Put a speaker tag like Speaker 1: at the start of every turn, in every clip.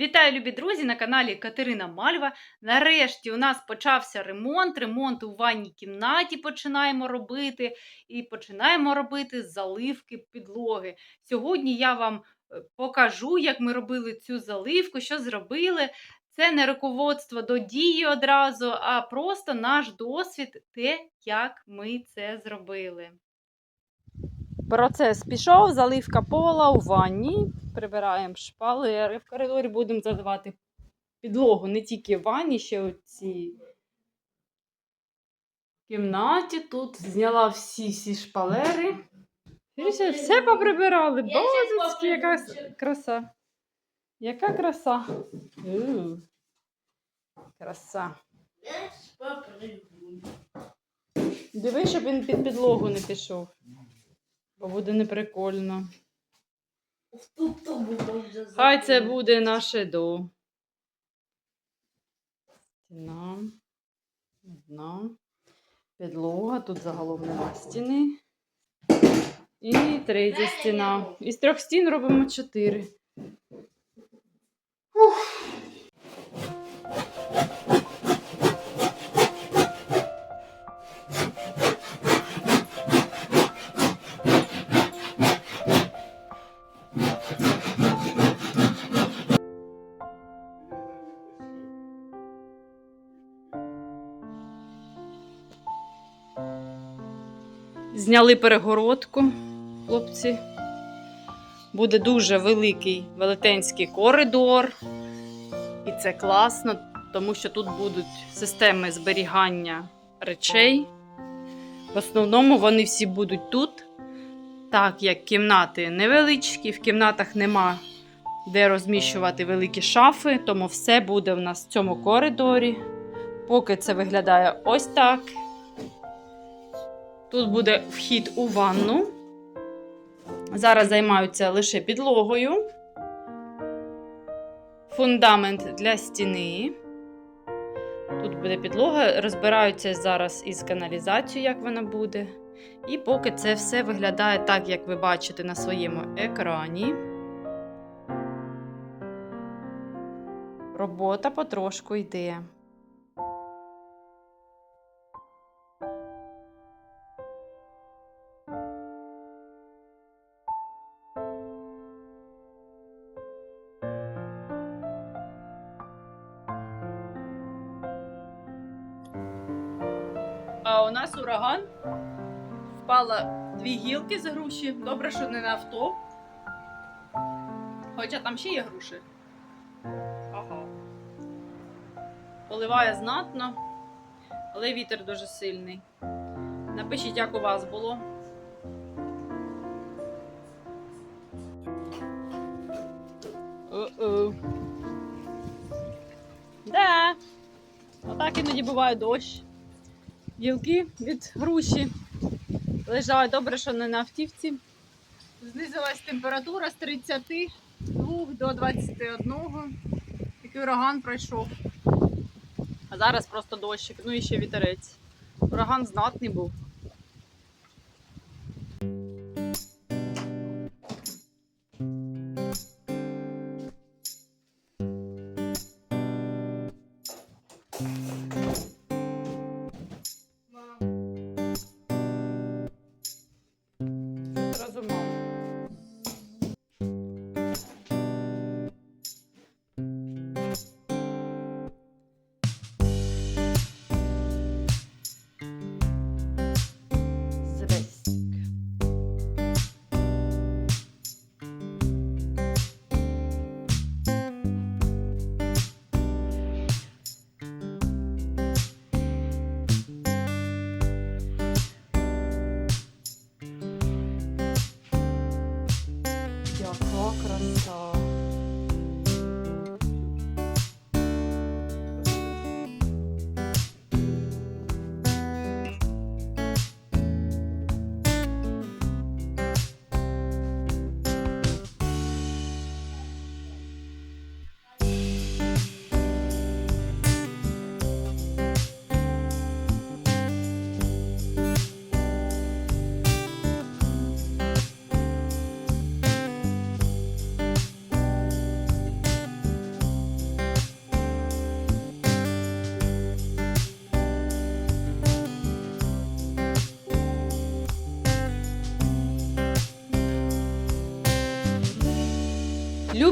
Speaker 1: Вітаю, любі друзі, на каналі Катерина Мальва. Нарешті у нас почався ремонт. Ремонт у ванній кімнаті починаємо робити. І починаємо робити заливки підлоги. Сьогодні я вам е, покажу, як ми робили цю заливку, що зробили. Це не руководство до дії одразу, а просто наш досвід, те, як ми це зробили. Процес пішов, заливка пола у ванні. Прибираємо шпалери. В коридорі будемо заливати підлогу не тільки в ванні, ще у цій кімнаті. Тут зняла всі всі шпалери. Дивіться, все поприбирали. Бозицьки, яка краса. Яка краса. У, Краса.
Speaker 2: Я попробую.
Speaker 1: Диви, щоб він під підлогу не пішов. Бо буде неприкольно. Хай це буде наше до. Стіна. Одна. Підлога. Тут загалом нема стіни. І третя стіна. Із трьох стін робимо чотири. Зняли перегородку, хлопці. Буде дуже великий велетенський коридор. І це класно, тому що тут будуть системи зберігання речей. В основному вони всі будуть тут. Так як кімнати невеличкі, в кімнатах нема де розміщувати великі шафи, тому все буде в нас в цьому коридорі. Поки це виглядає ось так. Тут буде вхід у ванну. Зараз займаються лише підлогою. Фундамент для стіни. Тут буде підлога. Розбираються зараз із каналізацією, як вона буде. І поки це все виглядає так, як ви бачите на своєму екрані. Робота потрошку йде. Нас ураган. Впало дві гілки з груші. Добре, що не на авто. Хоча там ще є груші. Ага. Поливає знатно, але вітер дуже сильний. Напишіть, як у вас було. О-о. Да. Отак іноді буває дощ. Гілки від груші лежали добре, що не на автівці. Знизилась температура з 32 до 21. Такий ураган пройшов. А зараз просто дощик, ну і ще вітерець. Ураган знатний був. Розумно.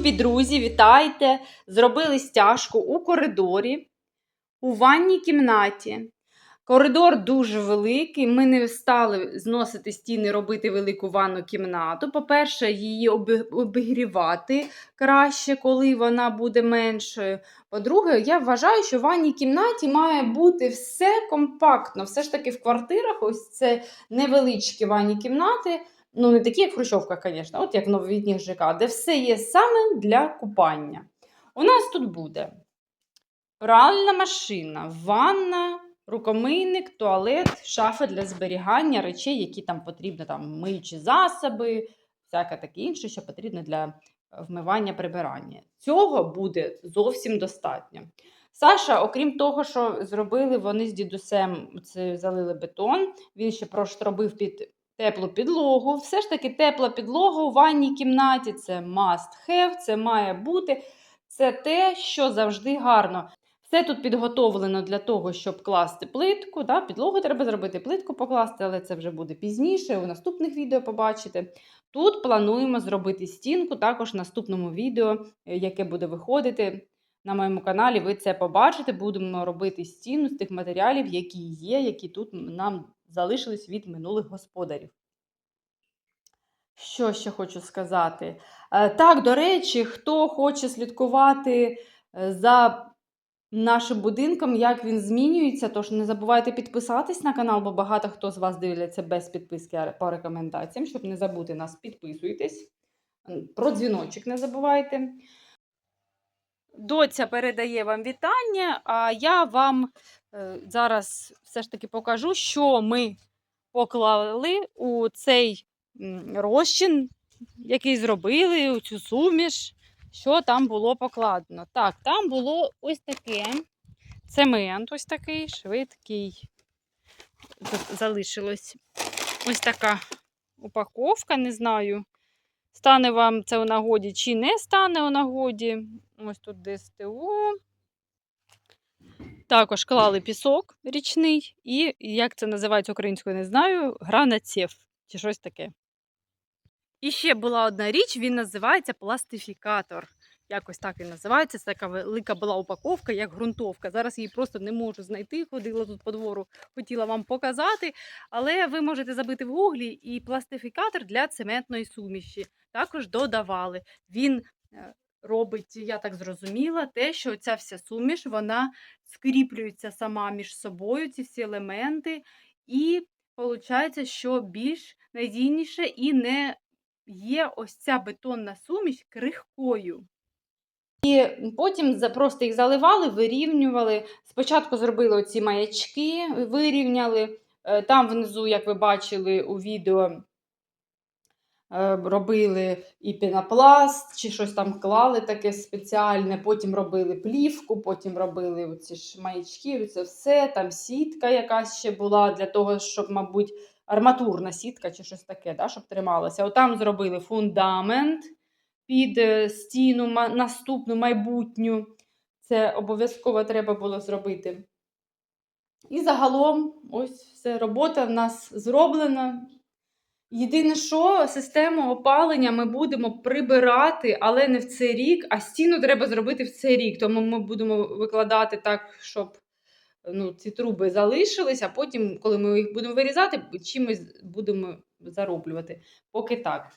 Speaker 1: Любі друзі, вітайте! Зробили стяжку у коридорі, у ванній кімнаті. Коридор дуже великий. Ми не стали зносити стіни, робити велику ванну кімнату. По-перше, її обігрівати краще, коли вона буде меншою. По-друге, я вважаю, що в ванній кімнаті має бути все компактно. Все ж таки в квартирах ось це невеличкі ванні кімнати. Ну, не такі, як в Хрущовках, звісно, от як в новітніх ЖК, де все є саме для купання. У нас тут буде пральна машина, ванна, рукомийник, туалет, шафа для зберігання речей, які там потрібні, там миючі засоби, всяке таке інше, що потрібно для вмивання прибирання. Цього буде зовсім достатньо. Саша, окрім того, що зробили вони з дідусем, це залили бетон, він ще проштробив під теплу підлогу. Все ж таки, тепла підлога у ванній кімнаті це must have, це має бути. Це те, що завжди гарно. Все тут підготовлено для того, щоб класти плитку. Да? Підлогу треба зробити, плитку покласти, але це вже буде пізніше, у наступних відео побачите. Тут плануємо зробити стінку, також в наступному відео, е, яке буде виходити на моєму каналі. Ви це побачите. Будемо робити стіну з тих матеріалів, які є, які тут нам залишились від минулих господарів. Що ще хочу сказати? Е, Так, до речі, хто хоче слідкувати е, за нашим будинком, як він змінюється, тож не забувайте підписатись на канал, бо багато хто з вас дивляться без підписки по рекомендаціям. Щоб не забути нас, підписуйтесь. Про дзвіночок не забувайте. Доця передає вам вітання, а я вам е, зараз все ж таки покажу, що ми поклали у цей розчин, який зробили, у цю суміш, що там було покладено. Так, там було ось таке цемент, ось такий швидкий. Залишилось ось така упаковка, не знаю. Стане вам це у нагоді чи не стане у нагоді. Ось тут ДСТУ. Також клали пісок річний і, як це називається українською, не знаю, гранацев чи щось таке. І ще була одна річ, він називається пластифікатор. Якось так він називається. Це така велика була упаковка, як ґрунтовка. Зараз її просто не можу знайти. Ходила тут по двору, хотіла вам показати. Але ви можете забити в гуглі і пластифікатор для цементної суміші. Також додавали. Він е, робить, я так зрозуміла, те, що ця вся суміш вона скріплюється сама між собою, ці всі елементи, і виходить, що більш надійніше і не є ось ця бетонна суміш крихкою. І потім просто їх заливали, вирівнювали. Спочатку зробили оці маячки, вирівняли. Е, Там внизу, як ви бачили у відео, е, робили і пінопласт, чи щось там клали таке спеціальне, потім робили плівку, потім робили оці ж маячки, це все, там сітка якась ще була для того, щоб, мабуть, арматурна сітка чи щось таке, да, щоб трималося. Отам зробили фундамент під е, стіну наступну майбутню. Це обов'язково треба було зробити. І загалом, ось все, робота в нас зроблена. Єдине, що систему опалення ми будемо прибирати, але не в цей рік, а стіну треба зробити в цей рік. Тому ми будемо викладати так, щоб ну, ці труби залишились, а потім, коли ми їх будемо вирізати, чимось будемо зароблювати. Поки так.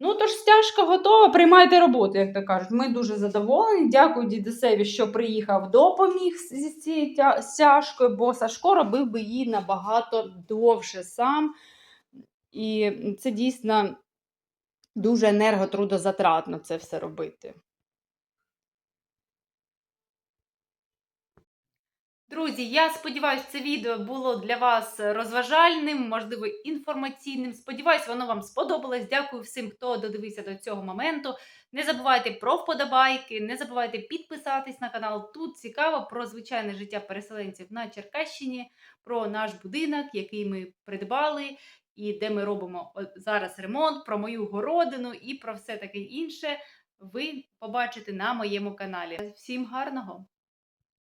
Speaker 1: Ну, тож стяжка готова, приймайте роботу, як то кажуть. Ми дуже задоволені. Дякую дідусеві, що приїхав допоміг зі цією тя- стяжкою, бо Сашко робив би її набагато довше сам. І це дійсно дуже енерготрудозатратно це все робити. Друзі, я сподіваюся, це відео було для вас розважальним, можливо, інформаційним. Сподіваюсь, воно вам сподобалось. Дякую всім, хто додивився до цього моменту. Не забувайте про вподобайки, не забувайте підписатись на канал. Тут цікаво про звичайне життя переселенців на Черкащині, про наш будинок, який ми придбали, і де ми робимо зараз ремонт, про мою городину і про все таке інше. Ви побачите на моєму каналі. Всім гарного!